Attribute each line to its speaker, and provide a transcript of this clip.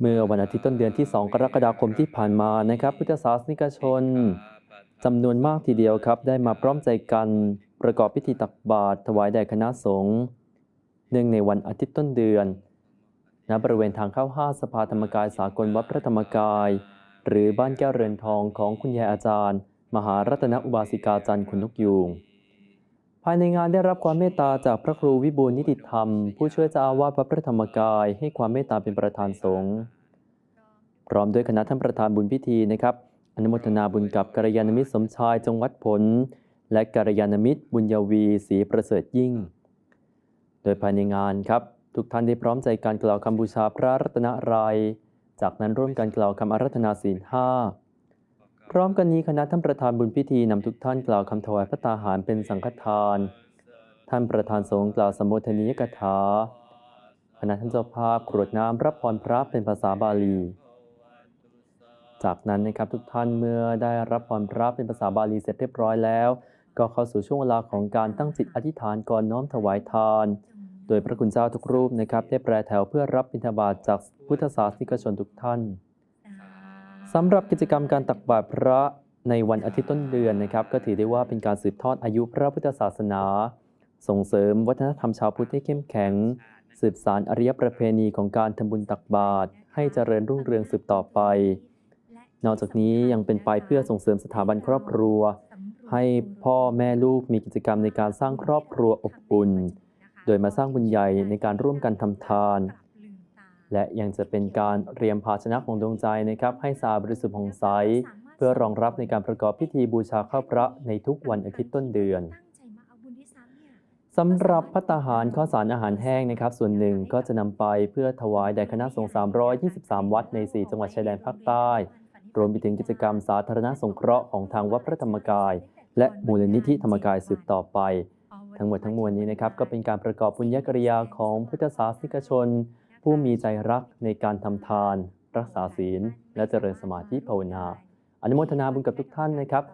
Speaker 1: เมื่อวันอาทิตย์ต้นเดือนที่ 2 กรกฎาคมที่ผ่านมานะครับ พุทธศาสนิกชนจำนวนมากทีเดียวครับ ได้มาพร้อมใจกันประกอบพิธีตักบาตรถวายแด่คณะสงฆ์เนื่องในวันอาทิตย์ต้นเดือนณบริเวณทางเข้าห้าสภาธรรมกายสากลวัดพระธรรมกาย หรือบ้านแก้วเรือนทองของคุณยายอาจารย์ มหารัตนอุบาสิกาจันทร์คุณนกยูง ภายในงานได้รับความเมตตาจากพระครูวิบูลนิติธรรม ผู้ช่วยเจ้าอาวาสวัดพระธรรมกาย ให้ความเมตตาเป็นประธานสงฆ์พร้อมด้วยคณะท่านประธานบุญพิธีนะครับอนุโมทนาบุญกับกัลยาณมิตรสมชายจงวัดผล และกัลยาณมิตร บุญยวีศรีประเสริฐยิ่ง โดยภายในงานครับ ทุกท่านได้พร้อมใจการกล่าวคำบูชาพระรัตนตรัยจากนั้นร่วมกันกล่าวคำอารัธนาศีลห้า พร้อมกันนี้คณะท่านประธานบุญพิธีนำทุกท่านกล่าวคำถวายพระตาหารเป็นสังฆทาน ท่านประธานสงฆ์กล่าวสมโภชนียกถาคณะท่านเจ้าภาพกรวดน้ำรับพรพระเป็นภาษาบาลี จากนั้นนะครับทุกท่านเมื่อได้รับพรพระเป็นภาษาบาลีเสร็จเรียบร้อยแล้ว ก็เข้าสู่ช่วงเวลาของการตั้งจิตอธิษฐานก่อนน้อมถวายทาน โดยพระคุณเจ้าทุกรูปนะครับได้แปรแถวเพื่อรับบิณฑบาตจากพุทธศาสนิกชนทุกท่าน สำหรับกิจกรรมการตักบาตรพระในวันอาทิตย์ต้นเดือนนะครับก็ถือได้ว่าเป็นการสืบทอดอายุพระพุทธศาสนา ส่งเสริมวัฒนธรรมชาวพุทธให้เข้มแข็ง สืบสารอริยประเพณีของการทำบุญตักบาตรให้เจริญรุ่งเรืองสืบต่อไป นอกจากนี้ยังเป็นไปเพื่อส่งเสริมสถาบันครอบครัว ให้พ่อแม่ลูกมีกิจกรรมในการสร้างครอบครัวอบอุ่น โดยมาสร้างบุญใหญ่ในการร่วมกันทำทาน และยังจะเป็นการเตรียมภาชนะของดวงใจนะครับ ให้สะอาดบริสุทธิ์ผ่องใส เพื่อรองรับในการประกอบพิธีบูชาข้าวพระในทุกวันอาทิตย์ต้นเดือนสำหรับพัตตาหารข้าวสารอาหารแห้งนะครับ ส่วนหนึ่งก็จะนำไปเพื่อถวายแด่คณะสงฆ์323 วัดใน 4 จังหวัดชายแดนภาคใต้ รวมไปถึงกิจกรรมสาธารณสงเคราะห์ของทางวัดพระธรรมกาย และมูลนิธิธรรมกายสืบต่อไป ทั้งหมดทั้งมวลนี้นะครับก็เป็นการประกอบบุญญกริยาของพุทธศาสนิกชน ผู้มีใจรักในการทำทาน รักษาศีล และเจริญสมาธิภาวนา อนุโมทนาบุญกับทุกท่านนะครับ